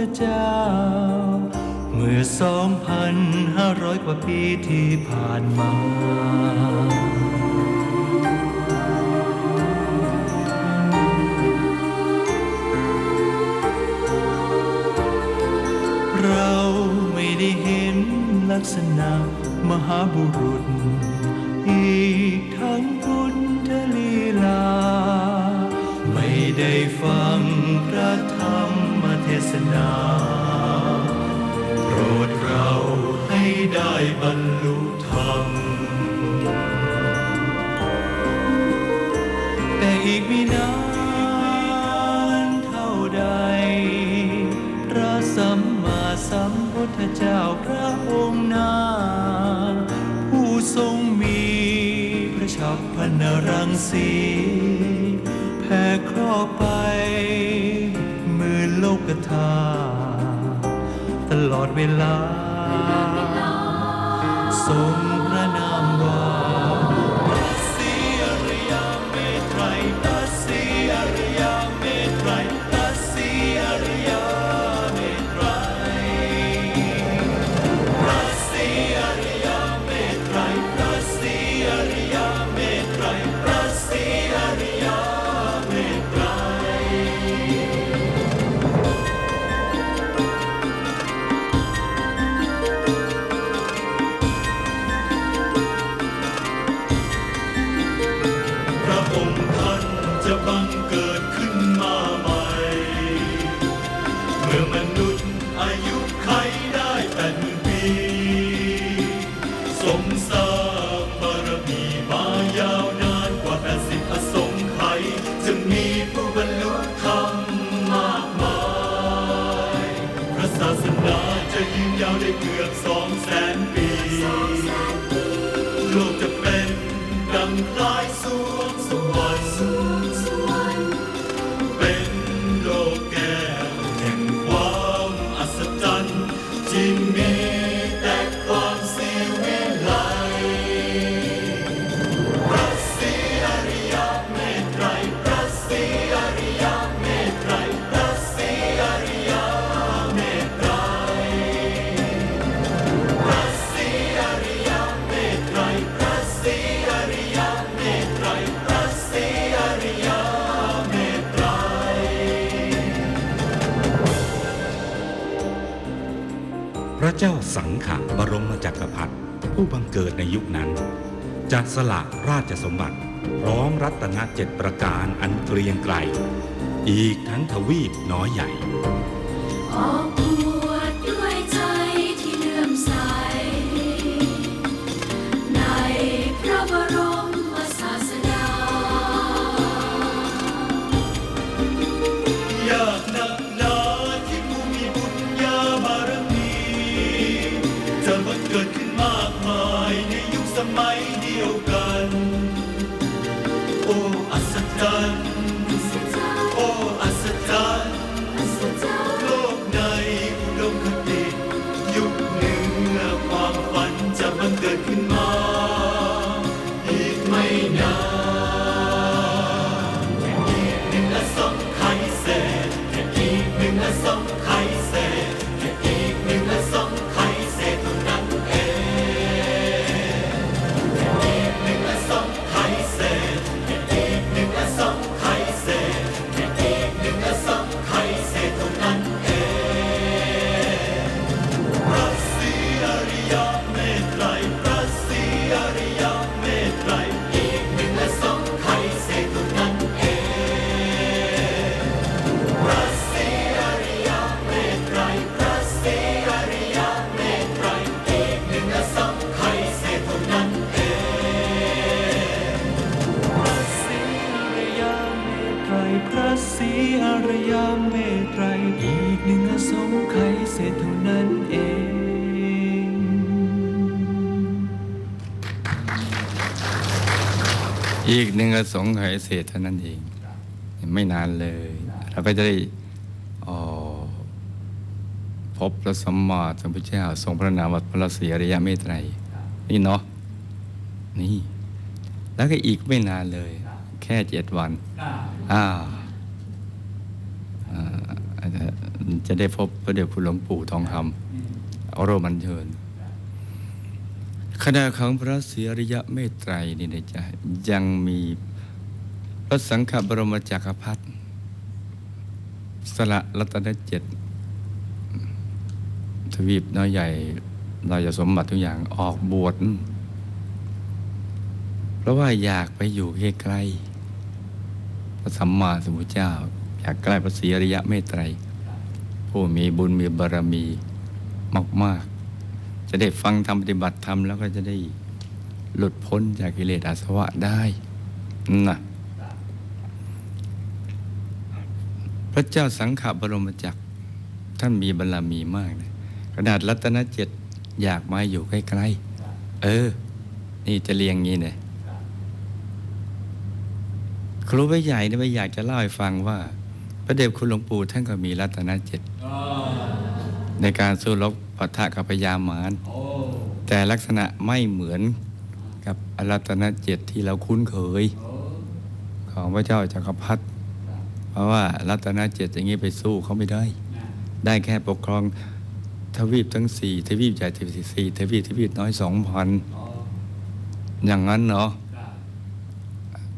มพุทธเจ้า เมื่อสองพันห้าร้อยกว่าปีที่ผ่านมาเราไม่ได้เห็นลักษณะมหาบุรุษ อีกทั้งพุทธลีลา ไม่ได้ฟังพระธรรม ศนา โปรดเราให้ได้บรรลุธรรม แต่อีกไม่นานเท่าใด พระสัมมาสัมพุทธเจ้าพระองค์นาผู้ทรงมีพระฉับพนรังสี กธาตุตลอดเวลาทรง เกิดในยุคนั้น จะสละราชสมบัติ พร้อมรัตนเจ็ดประการอันเกรียงไกรอีกทั้งทวีปน้อยใหญ่ อีกหนึ่งอสงไขยเศษเท่านั้นเอง ไม่นานเลย เราก็จะได้พบพระสัมมาสัมพุทธเจ้าทรงพระนามว่าพระศรีอริยเมตไตรนี่เนาะนี่ แล้วก็อีกไม่นานเลย แค่เจ็ดวันอ่าจะได้พบพระเดชคุณหลวงปู่ทองคำอโรมันเชิญขณะของพระศรีอริยะเมตไตรนี่นะจ๊ะยังมี พระสังฆบรมจักรพรรดิสละรัตนเจ็ดทวีปน้อยใหญ่เราจะสมบัติทุกอย่างออกบวชเพราะว่าอยากไปอยู่ใกล้ๆพระสัมมาสัมพุทธเจ้า อยากใกล้พระศรีอริยะเมตไตร ผู้มีบุญมีบารมีมาก ๆ จะได้ฟังธรรมปฏิบัติธรรมแล้วก็จะได้หลุดพ้นจากกิเลสอาสวะได้นะพ ระเจ้าสังขบรมจักรท่านมีบารมีมากนะขนาดรัตนเจ็ดอยากมาอยู่ใกล้ๆ เออ นี่จะเรียงงี้เนี่ยครูใบใหญ่เนี่ยไม่อยากจะเล่าให้ฟังว่า พระเดชคุณหลวงปู่ท่านก็มีรัตนเจ็ดในการสู้รบปะทะกับพญามารแต่ลักษณะไม่เหมือนกับรัตนเจ็ดที่เราคุ้นเคย ของพระเจ้าจักรพรรดิ ราะว่ารัตนเจ็ดอย่างนี้ไปสู้เขาไม่ได้ ได้แค่ปกครองทวีปทั้งสี่ทวีปใหญ่ทวีปสี่ทวีปทวีปน้อยสองพันอย่างนั้นเนาะ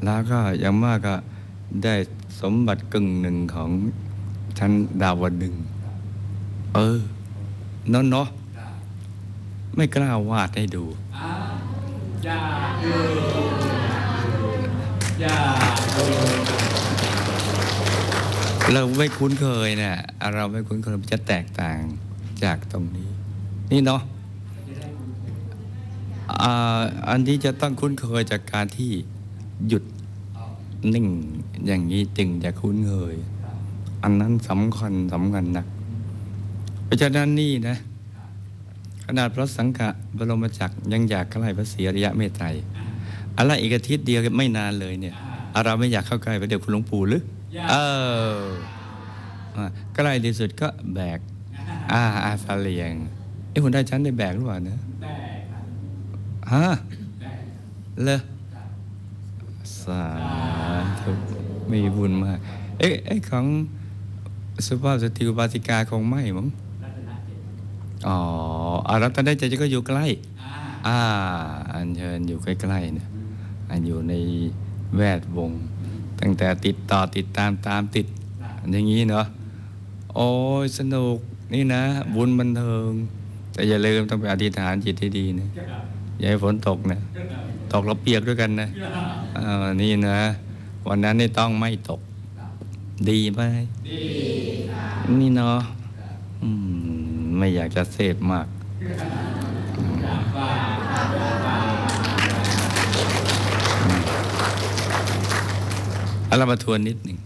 แล้วก็อย่างมากก็ได้สมบัติกึ่งหนึ่งของชั้นดาวดึง เออเนาะเนาะไม่กล้าวาดให้ดู เราไม่คุ้นเคยเนี่ยเราไม่คุ้นเคยมันจะแตกต่างจากตรงนี้ นี่เนาะอันที่จะต้องคุ้นเคยจากการที่หยุดนิ่งอย่างนี้จึงจะคุ้นเคย อันนั้นสำคัญสำคัญนะเพราะฉะนั้นนี่นะ ขนาดพระสังฆบรมจักรยังอยากใกล้พระศรีอริยะเมตไตรอะไรอีกอาทิตย์เดียวไม่นานเลยเนี่ยเราไม่อยากเข้าใกล้พระเดชคุณหลวงปู่หรือ เอออะใกล้ที่สุดก็แบก อ่าอาสาเลียงไอ้คนได้ชั้นได้แบกหรือเปล่าเนะฮะเลยสาธุมีบุญมาก เอ๊ะไอ้ของสุภาพสตรีอุบาสิกาคงไม่มั้งอ๋ออารัตนได้ใจก็อยู่ใกล้ อ่า อันเชิญอยู่ใกล้ๆนะอันอยู่ในแวดวง ตั้งแต่ติดต่อติดตามตามติด อย่างนี้เนาะโอ้ยสนุกนี่นะ บุญบันเทิง แต่อย่าลืมต้องไปอธิษฐานจิตให้ดีนะอย่าให้ฝนตกนะตกเราเปียกด้วยกันนะอ่านี่นะ วันนั้นนี่ต้องไม่ตก ดีไหมนี่เนาะไม่อยากจะเสพมาก เรามาทวนนิดหนึ่ง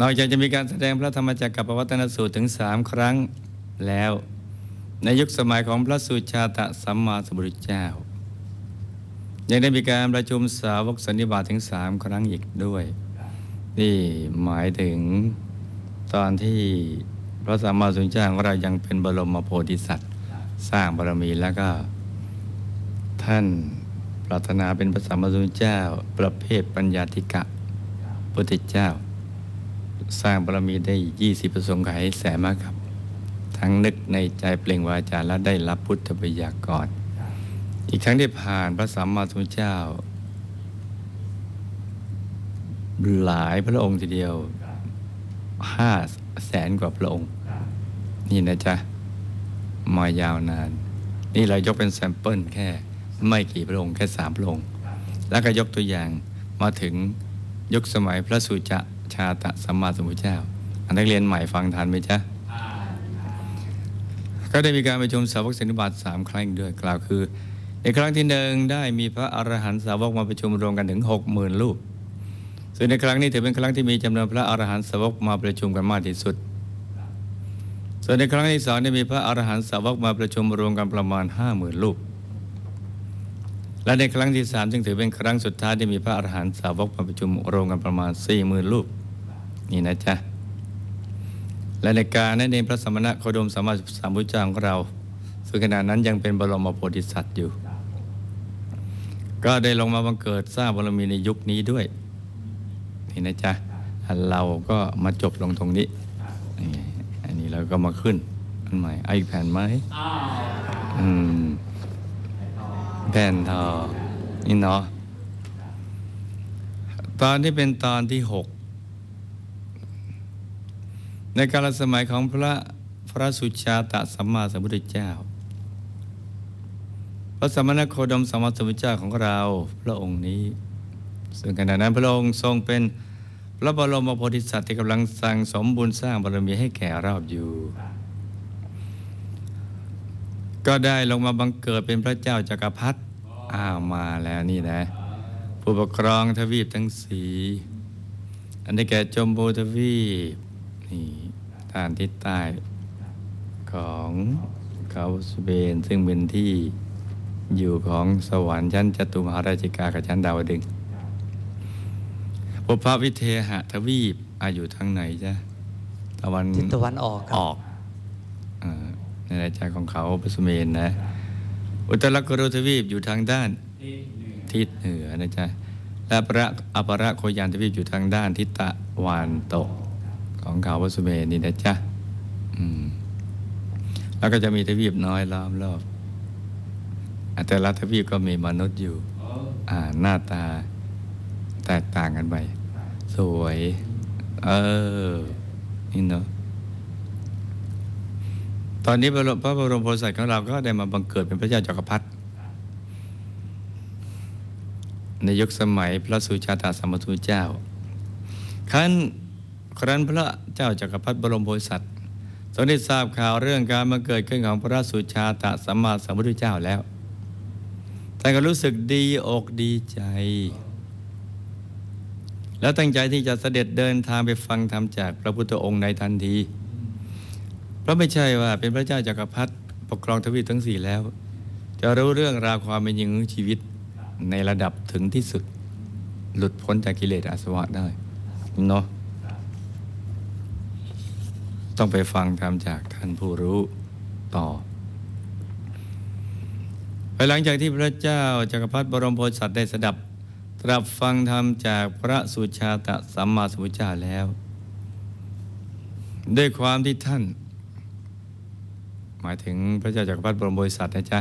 นอกจากจะมีการแสดงพระธรรมจักรกับปวัตนสูตรถึงสามครั้งแล้ว ในยุคสมัยของพระสุชาตะสัมมาสัมพุทธเจ้า ยังได้มีการประชุมสาวกสันนิบาตถึงสามครั้งอีกด้วย นี่หมายถึงตอนที่พระสัมมาสัมพุทธเจ้าของเรายังเป็นบรมโพธิสัตว์ สร้างบารมีแล้วก็ ท่านปรารถนาเป็นพระสัมมาสัมพุทธเจ้า ประเภทปัญญาธิกะ พุทธเจ้า สร้างบารมีได้ยี่สิบประสงค์ไขแสนมากครับ ทั้งนึกในใจเปล่งวาจาและได้รับพุทธบัญญัก่อนอีกทั้งได้ผ่านพระสัมมาสัมพุทธเจ้า หลายพระองค์ทีเดียวห้าแสนกว่าพระองค์ นี่นะจ๊ะ มายาวนาน นี่เรายกเป็นแซมเปิลแค่ ไม่กี่พระองค์แค่สามพระองค์ แล้วก็ยกตัวอย่างมาถึง ยุคสมัยพระสุจะชาตะสัมมาสัมพุทธเจ้า อันนักเรียนใหม่ฟังทันไหมจ๊ะก็ได้มีการประชุมสาวกสันนิบาตสามครั้งด้วยกล่าวคือ ในครั้งที่หนึ่งได้มีพระอรหันตสาวกมาประชุมรวมกันถึงหกหมื่นรูปส่วนในครั้งนี้ถือเป็นครั้งที่มีจำนวนพระอรหันตสาวกมาประชุมกันมากที่สุด ส่วนในครั้งที่สองได้มีพระอรหันตสาวกมาประชุมรวมกันประมาณห้าหมื่นรูป และในครั้งที่สามจึงถือเป็นครั้งสุดท้ายที่มีพระอรหันตสาวกมาประชุมรวมกันประมาณสี่หมื่นรูปนี่นะจ๊ะและในการนั้นเองพระสมณะโคดมสมมาสามพุทธเจ้าของเรา ซึ่งขณะนั้นยังเป็นบรมโพธิสัตว์อยู่ ก็ได้ลงมาบังเกิดสร้างบารมีในยุคนี้ด้วยนี่นะจ๊ะเราก็มาจบลงตรงนี้นี่อันนี้เราก็มาขึ้น อันใหม่เอาอีกแผ่นไหมอืม แผ่นทอนี่เนาะตอนที่เป็นตอนที่หกในกาลสมัยของพระพระสุชาตะสัมมาสัมพุทธเจ้า พระสมณโคดมสัมมาสัมพุทธเจ้าของเราพระองค์นี้ ซึ่งขณะนั้นพระองค์ทรงเป็นพระบรมโพธิสัตว์ที่กำลังสั่งสมบุญสร้างบารมีให้แก่เราอยู่ ก็ได้ลงมาบังเกิดเป็นพระเจ้าจักรพรรดิอ้าวมาแล้วนี่นะ ผู้ปกครองทวีปทั้งสีอันได้แก่จมพูทวีปนี่ด้านทิศใต้ของเขาสเปนซึ่งเป็นที่อยู่ของสวรรค์ชั้นจตุมหาราชิกากับชั้นดาวดึงส์พพระวิเทหทวีปอาอยู่ทางไหนจ๊ะตะวันทิศตะวันออกคอรับอกอ่า ในรายใจของเขาพระสุเมนนะ อุตรกรุทวีปอยู่ทางด้านทิศเหนือนะจ๊ะและพระอภระโคยานทวีปอยู่ทางด้านทิศตะวันตกของเขาพระสุเมนนี่นะจ๊ะอืมแล้วก็จะมีทวีปน้อยล้อมรอบอะแต่ละทวีปก็มีมนุษย์อยู่อ่าหน้าตาแตกต่างกันไป สวย เออ นี่เนาะ ตอนนี้พระบรมโพธิสัตว์ของเราก็ได้มาบังเกิดเป็นพระเจ้าจักรพรรดิในยุคสมัยพระสุชาตาสมัมพุทธเจ้า ครั้นครั้นพระเจ้าจักรพรรดิบรมโพธิสัตว์ทรงได้ทราบข่าวเรื่องการมาเกิดขึ้นของพระสุชาตาสัมมาสัมพุทธเจ้าแล้วท่านก็รู้สึกดีอกดีใจ แล้วตั้งใจที่จะเสด็จเดินทางไปฟังธรรมจากพระพุทธองค์ในทันที เพราะไม่ใช่ว่าเป็นพระเจ้าจากักรพรรดิปกครองทวีปทั้งสี่แล้ว จะรู้เรื่องราวความเป็นจริงของชีวิตในระดับถึงที่สุด หลุดพ้นจากกิเลสอาสวะได้เนาะต้องไปฟังธรรมจากท่านผู้รู้ต่อภายหลังจากที่พระเจ้าจากักรพรรดิบรมโพธิสัตว์ได้สดับ ตรับฟังธรรมจากพระสุชาตะสัมมาสัมพุทธเจ้าแล้ว ด้วยความที่ท่าน มายถึงพระเจ้าจักรพรรดิบรมโพธิสัตนะจ๊ะ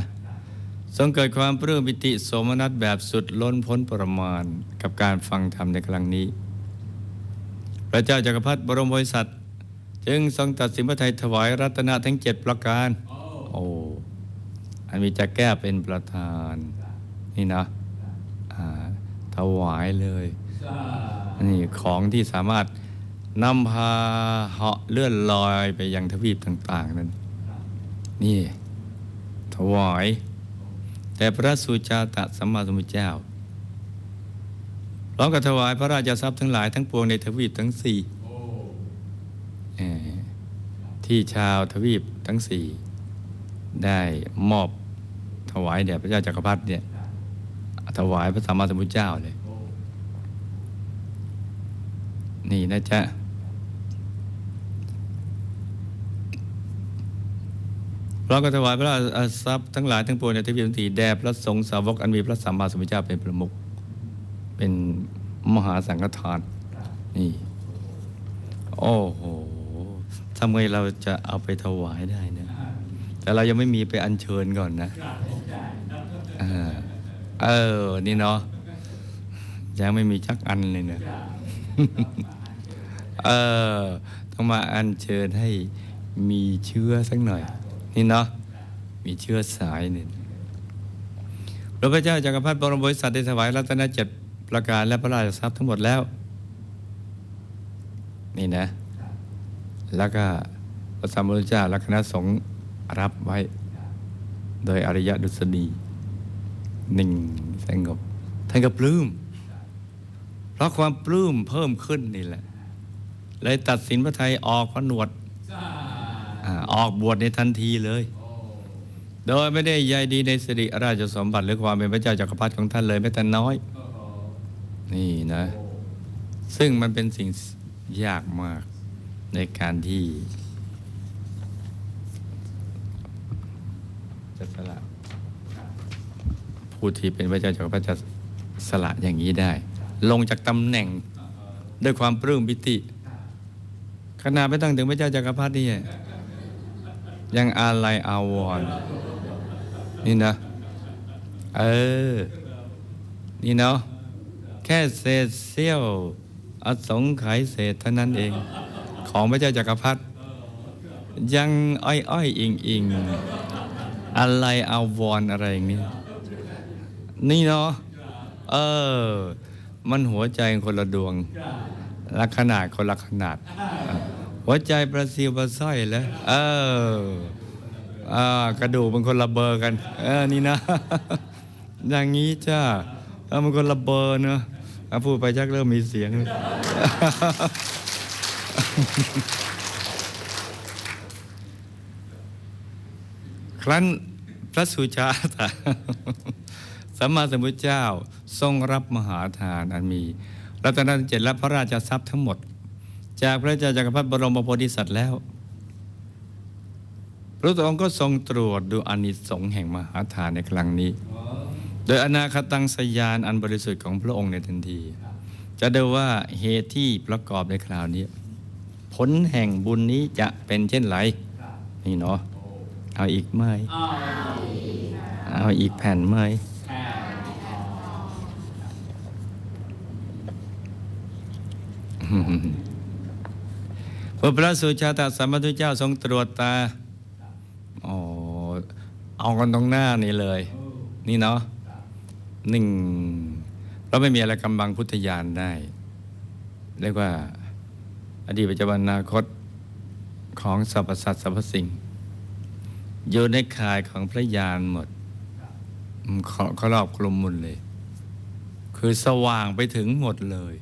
ทรงเกิดความปลื้มปิติโสมนัสแบบสุดล้นพ้นประมาณกับการฟังธรรมในครั้งนี้ พระเจ้าจักรพรรดิบรมโพธิสัตว์จึงทรงตัดสินพระทัยถวายรัตนะทั้งเจ็ดประการ โอ้ อันมีจะแก้เป็นประธาน นี่นะถวายเลยนี่ของที่สามารถนำพาเหาะเลื่อนลอยไปยังทวีปต่าง ๆ นั้น นี่ ถวาย แต่พระสุชาตะสัมมาสัมพุทธเจ้าพร้อมกับถวายพระราชทรัพย์ทั้งหลายทั้งปวงในทวีปทั้งสี่ที่ชาวทวีปทั้งสี่ได้มอบถวายแด่พระเจ้าจักรพรรดิเนี่ยถวายพระสัมมาสัมพุทธเจ้าเลย นี่นะจ๊ะ เราก็ถวายพระทรัพย์ทั้งหลายทั้งปวงในทวีปทั้งสี่แด่พระสงฆ์สาวกอันมีพระสัมมาสัมพุทธเจ้าเป็นประมุขเป็นมหาสังฆทานนี่ โอ้โหทำไงเราจะเอาไปถวายได้เนะแต่เรายังไม่มีไปอัญเชิญก่อนนะเออ นี่เนาะยังไม่มีชักอันเลยเนะเออ ต้องมาอัญเชิญให้มีเชื้อสักหน่อย นี่เนาะมีเชื้อสายนึ่พระพเจ้าจักรพรรดิบรมบริษัทได้ถวายรัตนเจ็ดประการและพระราชทรัพย์ทั้งหมดแล้ว นี่นะ แล้วก็พระสัมมาสัมพุทธเจ้าและคณะสงฆ์รับไว้ โดยอริยดุษฎีหนึ่งสงบท่านก็ปลื้มเพราะความปลื้มเพิ่มขึ้นนี่แหละ เลยตัดสินพระไทยออกพระหนวด ออกบวชในทันทีเลย โดยไม่ได้ใยดีในสิริราชสมบัติหรือความเป็นพระเจ้าจักรพรรดิของท่านเลยแม้แต่น้อย นี่นะ ซึ่งมันเป็นสิ่งยากมากในการที่จะสละผู้ที่เป็นพระเจ้าจักรพรรดิจะสละอย่างนี้ได้ ลงจากตำแหน่งด้วยความปลื้มปิติขนาดไม่ต้องถึงพระเจ้าจักรพรรดินี่ ยังอาลัยอาวรณ์นี่นะ เออ นี่เนาะ แค่เศษเสี้ยว อสงไขยเศษเท่านั้นเอง ของพระเจ้าจักรพรรดิยังอ้อยอ้อยอิงอิงอะไรอาวรณ์อะไรอย่างนี้ นี่เนาะ เออ มันหัวใจคนละดวงลักขนาดคนละขนาด หัวใจประสิวประส้อยแล้วเอออ่ากระดูกมันคนละเบอร์กัน เออนี่นะ อย่างนี้จ้าเออมันคนละเบอร์เนอะพูดไปชักเริ่มมีเสียง ครั้นพระสุชาตาสัมมาสัมพุทธเจ้าทรงรับมหาทานอันมีรัตนเจ็ดและพระราชทรัพย์ทั้งหมด จากพระเจ้าจักรพรรดิบรมโพธิสัตว์แล้ว พระองค์ก็ทรงตรวจดูอานิสงส์แห่งมหาทานในครั้งนี้ โดยอนาคตังสยานอันบริสุทธิ์ของพระองค์ในทันที จะดูว่าเหตุที่ประกอบในคราวนี้ ผลแห่งบุญนี้จะเป็นเช่นไร นี่เนาะเอาอีกไหมเอาอีกแผ่นไหมพ ระพระสุชาตสัมมาทุเจ้าทรงตรวจตาอ๋อเอากันตรงหน้านี่เลย นี่เนาะหนึ่งเราไม่มีอะไรกำบังพุทธญาณได้เรียกว่า อดีตปัจจุบันอนาคตของสรรพสัตว์สรรพสิ่งอยู่ในข่ายของพระญาณหมดเขารอบคลุมหมดเลย คือสว่างไปถึงหมดเลย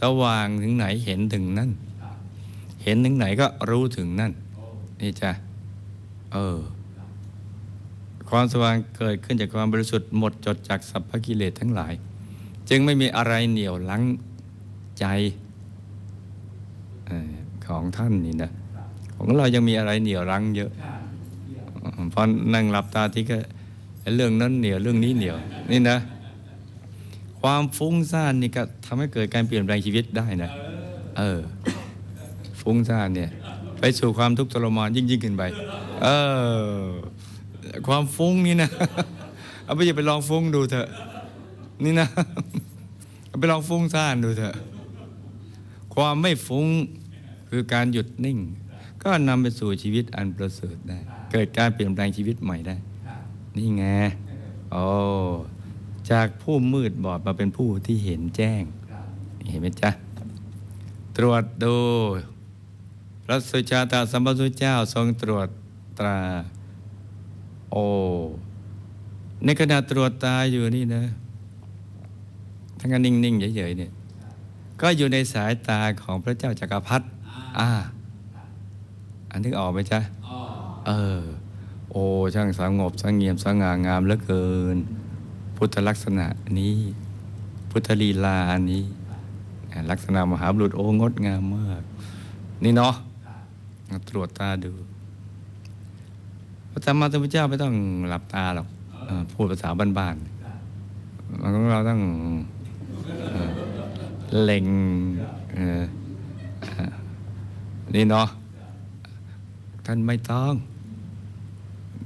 สว่างถึงไหนเห็นถึงนั่น เห็นถึงไหนก็รู้ถึงนั่น นี่จ้ะ เออ ความสว่างเกิดขึ้นจากความบริสุทธิ์หมดจดจากสัพพกิเลสทั้งหลาย จึงไม่มีอะไรเหนี่ยวลังใจออของท่านนี่นะของเรายังมีอะไรเหนี่ยวรั้งเยอะพอนั่งหลับตาที่ก็เรื่องนั้นเหนียวเรื่องนี้เหนียว นี่นะ ความฟุ้งซ่านนี่ก็ทำให้เกิดการเปลี่ยนแปลงชีวิตได้นะ เออ ฟุ้งซ่านเนี่ย ไปสู่ความทุกข์ทรมานยิ่งยิ่งขึ้นไป เออ ความฟุ้งนี่นะเอาไปอย่าไปลองฟุ้งดูเถอะ นี่นะเอาไปลองฟุ้งซ่านดูเถอะ ความไม่ฟุ้งคือการหยุดนิ่ง ก็นำไปสู่ชีวิตอันประเสริฐได้ เกิดการเปลี่ยนแปลงชีวิตใหม่ได้ นี่ไงโอ้จากผู้มืดบอดมาเป็นผู้ที่เห็นแจ้ง เห็นไหมจ๊ะ ตรวจดู พระสุชาตาสัมปสุเจ้าทรงตรวจตรา โอ้ในขณะตรวจตาอยู่นี่นะทั้งกันนิ่งๆเฉยๆเนี่ยก็อยู่ในสายตาของพระเจ้าจักรพรรดิอ่า อันนึกออกไหมจ๊ะเออ โอ้ ช่างสงบสงเงียมสง่างามเหลือเกิน พุทธลักษณะนี้ พุทธลีลาอันนี้ ลักษณะมหาบุรุษโอ้งดงามมาก นี่เนาะมา ตรวจตาดู พระธรรมสัมพุทธเจ้าไม่ต้องหลับตาหรอกเออพูดภาษาบ้านๆมันของเราต้องเออเล็งเออเออนี่เนาะท่านไม่ต้อง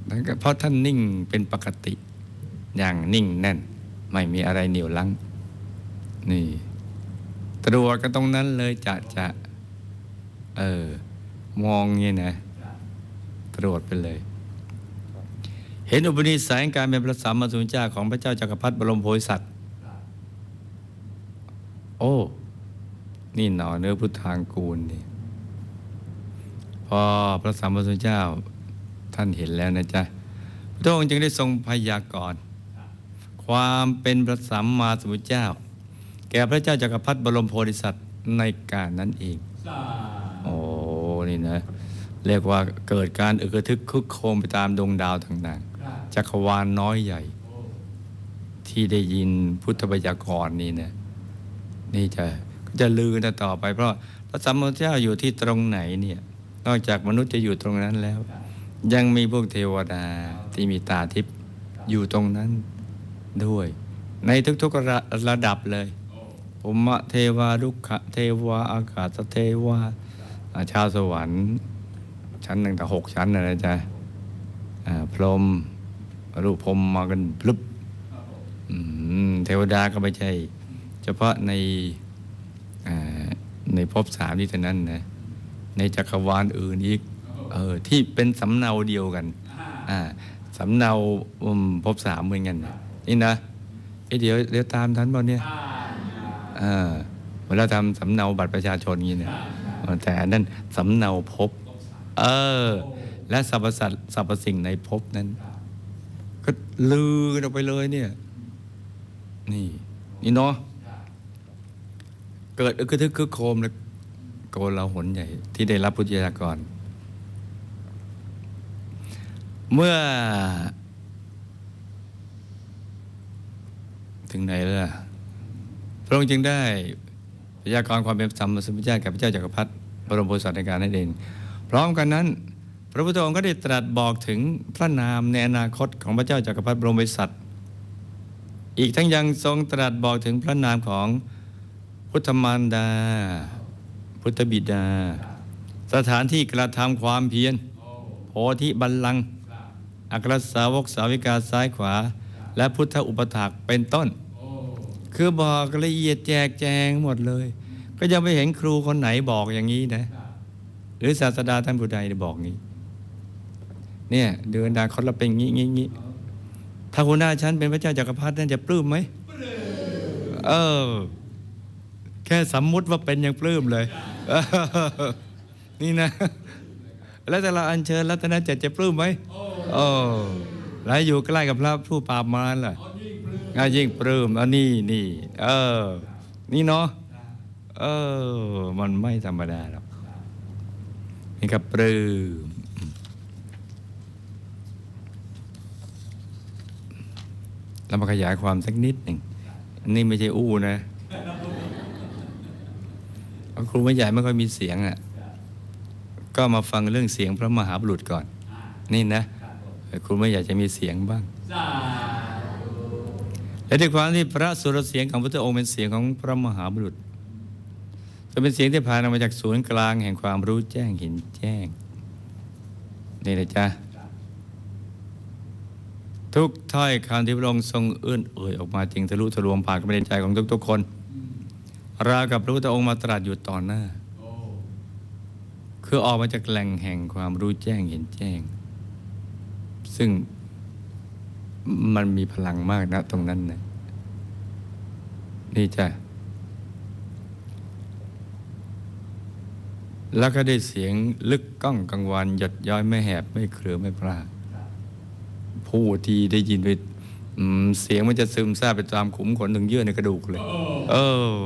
ท่านก็เพราะท่านนิ่งเป็นปกติ อย่างนิ่งแน่น ไม่มีอะไรเหนียวลังนี่ตรวจกันตรงนั้นเลยจะจะเออ มองเงี้ยนะตรวจไปเลย เห็นอุปนิสัยการเป็นพระสัมมาสัมพุทธเจ้าของพระเจ้าจักรพรรดิบรมโพธิสัตว์ โอ้ นี่หนอเนื้อพุทธางกูลนี่พอพระสัมมาสัมพุทธเจ้าท่านเห็นแล้วนะจ๊ะพระองค์จึงได้ทรงพยากรณ์ความเป็นพระสัมมาสัมพุทธเจ้า แก่พระเจ้าจักรพรรดิบรมโพธิสัตว์ในการนั้นเอง นี่นะเรียกว่าเกิดการอึกระทึกคึกโครมไปตามดวงดาวต่างๆจักรวาลน้อยใหญ่ ที่ได้ยินพุทธบัญญัติกรนี่นะนี่จะก็จะลือนะต่อไป เพราะพระสัมมาสัมพุทธเจ้าอยู่ที่ตรงไหนเนี่ยนอกจากมนุษย์จะอยู่ตรงนั้นแล้ว ยังมีพวกเทวดาที่มีตาทิพย์อยู่ตรงนั้นด้วย ในทุกๆระระดับเลยภูมะเทวาลุกขะเทวาอากาศเทวาอ่า ชาวสวรรค์ชั้นหนึ่งแต่หกชั้นนะจ๊ะพรมรูปพรมมากันพลุบเทวดาก็ไม่ใช่ เฉพาะในในภพสามที่เท่านั้นนะในจักรวาลอื่นอีกเออที่เป็นสำเนาเดียวกันสำเนาภพสามเหมือนกันนี่นะเอ้เดี๋ยวเดี๋ยวตามทันบ่เนี่ยเวลาทำสำเนาบัตรประชาชนอย่างนี้นะเออ แต่อันนั้นสำเนาภพเออ และสรรพสัตว์สรรพสิ่งในภพนั้น ก็ลือกันออกไปเลยเนี่ย นี่ นี่เนาะเกิดอึกระทึกคึกโคมเลยโกลาหลใหญ่ ที่ได้รับพุทธยากร เมื่อ ถึงไหนแล้วล่ะพระองค์จึงได้ พยากรณ์ความเป็นสัมมาสัมพุทธเจ้าแก่พระเจ้าจักรพรรดิบรมโพธิสัตว์ในการนั่นเอง พร้อมกันนั้น พระพุทธองค์ก็ได้ตรัสบอกถึงพระนามในอนาคตของพระเจ้าจักรพรรดิบรมโพธิสัตว์อีกทั้งยังทรงตรัสบอกถึงพระนามของพุทธมารดา พุทธบิดา สถานที่กระทำความเพียรโพธิบัลลังก์อัครสาวกสาวิกาซ้ายขวา และพุทธอุปถากเป็นต้น คือบอกละเอียดแจกแจงหมดเลย ก็ยังไม่เห็นครูคนไหนบอกอย่างนี้นะ หรือศาสดาท่านผู้ใดบอกงี้ เนี่ยเดินดาคตเราเป็นงี้งี้งี้ถ้าหัวหน้าฉันเป็นพระเจ้าจักรพรรดินั่นจะปลื้มไหมเออ แค่สมมุติว่าเป็นยังปลื้มเลย นี่นะ แล้วแต่เราอัญเชิญรัตนเจ็ดจะปลื้มไหมโอ้แล้วอยู่ใกล้กับพระผู้ปราบมารล่ะ ง่ายยิ่งปลื้มอันนี้นี่ เออ นี่เนาะเออ มันไม่ธรรมดาหรอกนี่ครับปลื้มเรามาขยายความสักนิดหนึ่งนนี้ไม่ใช่อู้นะเพราะครูไม่ใหญ่ไม่ค่อยมีเสียงอะ ก็มาฟังเรื่องเสียงพระมหาบุรุษก่อน นี่นะครูไม่ใหญ่จะมีเสียงบ้าง และด้วยความที่พระสุรเสียงของพระองค์เป็นเสียงของพระมหาบุรุษจะเป็นเสียงที่ผ่านออกมาจากศูนย์กลางแห่งความรู้แจ้งเห็นแจ้งนี่นะจ๊ะทุกถ้อยคำที่พระองค์ทรงเอื้อนเอ่ยออกมาจริงทะลุทะลวงผ่านเข้าไปในใจของทุกๆคนราวกับพระพุทธองค์มาตรัสอยู่ต่อหน้า คือออกมาจากแหล่งแห่งความรู้แจ้งเห็นแจ้ง ซึ่ง มันมีพลังมากนะ ตรงนั้นนะนี่จ้ะแล้วก็ได้เสียงลึกก้องกังวานหยดย้อยไม่แหบไม่เครือไม่พลาดผู้ที่ได้ยินไปอืมเสียงมันจะซึมซาบไปตามขุมขนถึงเยื่อในกระดูกเลย เออ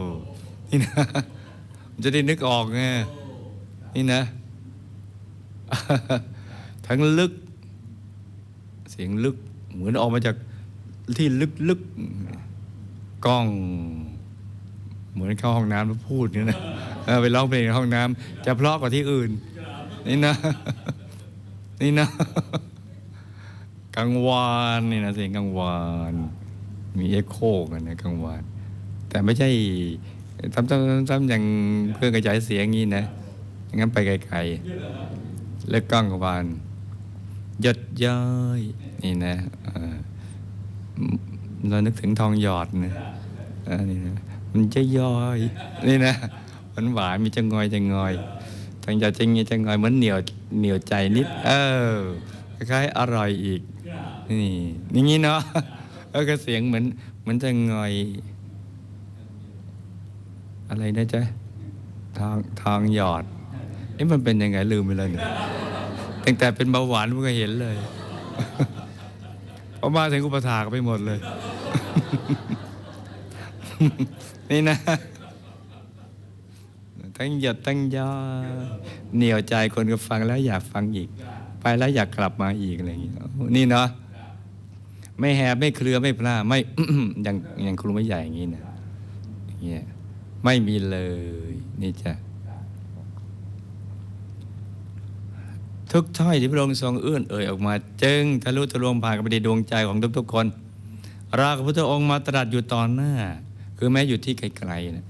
นี่นะมันจะได้นึกออกไงนี่นะ ทั้งลึก เสียงลึก เหมือนออกมาจากที่ลึกๆกล้อง เหมือนเข้าห้องน้ำแล้วพูดนี่นะไปร้องเพลงในห้องน้ำจะเพราะกว่าที่อื่น นี่นะ นี่นะกังวานนี่นะเสียงกังวานมีเอ็กโคกันนะกังวาน แต่ไม่ใช่ทำๆๆๆอย่างเครื่องกระจายเสียงงนี้นะงั้นไปไกลๆ แล้วกังวาน หยดย้อยนี่นะเรานึกถึงทองหยอดนะนี่นะมันจะย้อย นี่นะหวานหวานมีจะงอยจะงอยทางหยอดจะงี้จะงอยเหมือนเหนียวเหนียวใจนิด เออคล้ายอร่อยอีก นี่อย่างนี้เนาะแล้วก็เสียงเหมือนเหมือนจะงอย อะไรนะจ๊ะทางทางหยอดเอ๊ะมันเป็นยังไงลืมไปแล้วเนี่ย ตั้งแต่เป็นเบาหวานมันก็เห็นเลยพอมาถึงอุปถากไปหมดเลย นี่นะ ทั้งหยดทั้งยอเหนียวใจคนก็ฟังแล้วอยากฟังอีก ไปแล้วอยากกลับมาอีกอะไรอย่างนี้นี่เนาะไม่แหบไม่เครือไม่พลาดไม่อย่างอย่างครูไม่ใหญ่อย่างนี้นะเงี้ยไม่มีเลย นี่จ้ะ ทุกถ้อยที่พระองค์ทรงเอื้อนเอ่ยออกมา จึงทะลุทะลวงผ่านกับไปในดวงใจของทุกๆคนราพระพุทธองค์มาตรัสอยู่ตอนหน้า คือแม้อยู่ที่ไกลๆนะ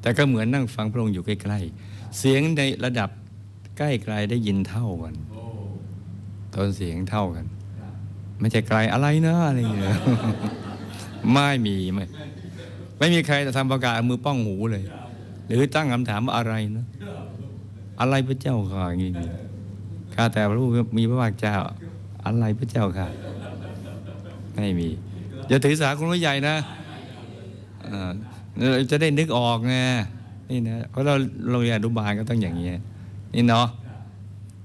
แต่ก็เหมือนนั่งฟังพระองค์อยู่ใกล้ๆเสียงในระดับใกล้ไกลได้ยินเท่ากันตอนเสียงเท่ากัน ไม่ใช่ไกลอะไรนะอะไรอย่างเงี้ยไม่มีไม่ไม่มีใครจะทำประกาศมือป้องหูเลย หรือตั้งคำถามว่าอะไรนะ อะไรพระเจ้าค่ะอย่างนี้ข้าแต่พระผู้มีพระภาคเจ้า อะไรพระเจ้าค่ะไม่มีอย่าถือสาคุณผู้ใหญ่นะเออเราจะได้นึกออกไงนี่นะเพราะเราโรงเรียนอนุบาลก็ต้องอย่างนี้นี่เนาะ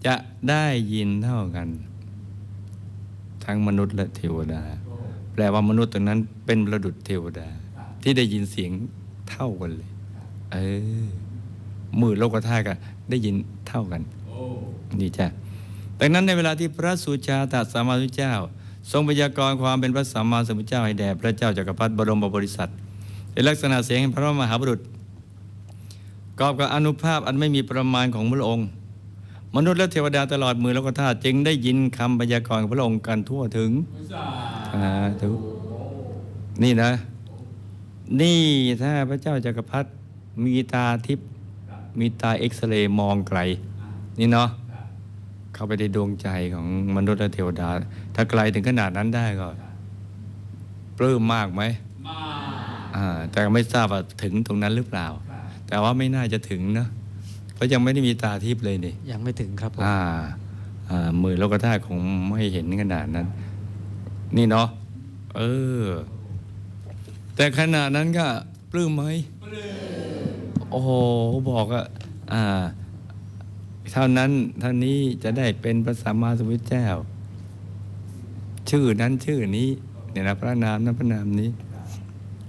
จะได้ยินเท่ากัน ทั้งมนุษย์และเทวดา แปลว่ามนุษย์ตรงนั้นเป็นประดุจเทวดา ที่ได้ยินเสียงเท่ากันเลย เออมือโลกธาตุกัน ได้ยินเท่ากันนี่จ้ะดังนั้นในเวลาที่พระสุชาตสัมมาสัมพุทธเจ้า ทรงพยากรณ์ความเป็นพระสัมมาสัมพุทธเจ้าให้แด่พระเจ้าจักรพรรดิบรมบริษัทในลักษณะเสียงแห่งพระมหาบุรุษกอบกับอนุภาพอันไม่มีประมาณของพระองค์ มนุษย์และเทวดาตลอดมือโลกธาตุจึงได้ยินคำพยากรณ์ของพระองค์กันทั่วถึงสาธุนี่นะ นี่ถ้าพระเจ้าจักรพรรดิมีตาทิพย์ มีตาเอ็กซเรย์มองไกล นี่เนาะเข้าไปในดวงใจของมนุษย์และเทวดา ถ้าไกลถึงขนาดนั้นได้ก็ปลื้มมากไหมอ่าแต่ไม่ทราบว่าถึงตรงนั้นหรือเปล่า แต่ว่าไม่น่าจะถึงนะเพราะยังไม่ได้มีตาทิพย์เลยนี่ ยังไม่ถึงครับผมอ่าอ่ามือโลกธาตุคงไม่เห็นขนาดนั้น นี่เนาะเออ แต่ขนาดนั้นก็ปลื้มไหม โอ้โหบอกว่าอ่า เท่านั้นเท่านี้จะได้เป็นพระสัมมาสัมพุทธเจ้า ชื่อนั้นชื่อนี้เนี่ยนะพระนามนั้นพระนามนี้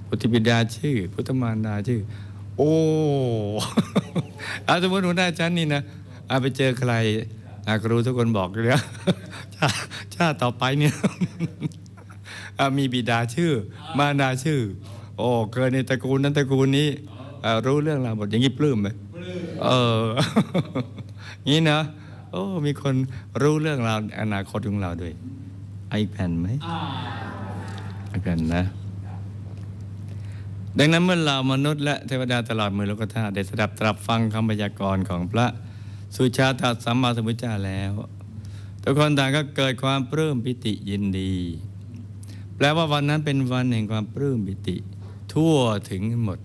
พุทธบิดาชื่อ พุทธมารดาชื่อ โอ้อาสมมติหัวหน้าชั้นนี่นะอาไปเจอใครอาครูทุกคนบอกเลยนะชาชาติต่อไปเนี่ยมีบิดาชื่อ มารดาชื่อ โอ้เกิดในตระกูลนั้นตระกูลนี้ รู้เรื่องราวหมดอย่างนี้ปลื้มไหมเอองี้นะโอ้มีคนรู้เรื่องราวอนาคตของเราด้วยไอแผ่นไหมไอแผ่นนะ ดังนั้นเมื่อเรามนุษย์และเทวดาตลอดมือโลกธาตุได้สดับตรับฟังคำพยากรณ์ของพระสุชาตสัมมาสัมพุทธเจ้าแล้วทุกคนต่างก็เกิดความปลื้มปิติยินดี แปลว่าวันนั้นเป็นวันแห่งความปลื้มปิติ ทั่วถึงหมด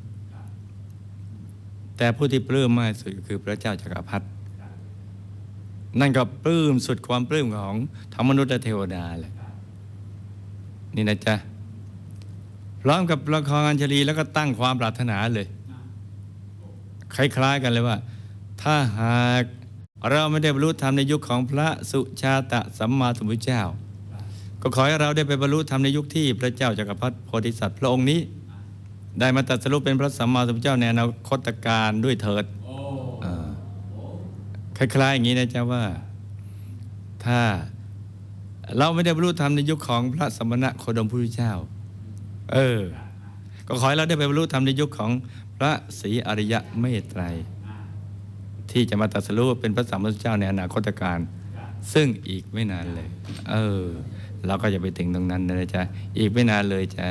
แต่ผู้ที่ปลื้มมากสุดก็คือพระเจ้าจักรพรรดินั่นก็ปลื้มสุดความปลื้มของธรรมนุษย์และเทวดาเลยนี่นะจ๊ะพร้อมกับละครอัญชลีแล้วก็ตั้งความปรารถนาเลย คล้ายๆกันเลยว่า ถ้าหากเราไม่ได้บรรลุธรรมในยุคของพระสุชาตะสัมมาสัมพุทธเจ้า ก็ขอให้เราได้ไปบรรลุธรรมในยุคที่พระเจ้าจักรพรรดิโพธิสัตว์พระองค์นี้ ได้มาตรัดสรุปเป็นพระสัมมาสัมพุทธเจ้าในอนาคตการด้วยเถิดเออคล้ายๆอย่างนี้นะจ๊ะว่า ถ้าเราไม่ได้บรรลุธรรมในยุคของพระสมณะโคดมพุทธเจ้า เออ ก็ขอให้เราได้ไปบรรลุธรรมในยุคของพระศรีอริยะเมตไตรที่จะมาตรัสรู้เป็นพระสัมมาสัมพุทธเจ้าในอนาคตการ ซึ่งอีกไม่นานเลย เออ เราก็จะไปถึงตรงนั้นนะจ๊ะ อีกไม่นานเลยจ้ะ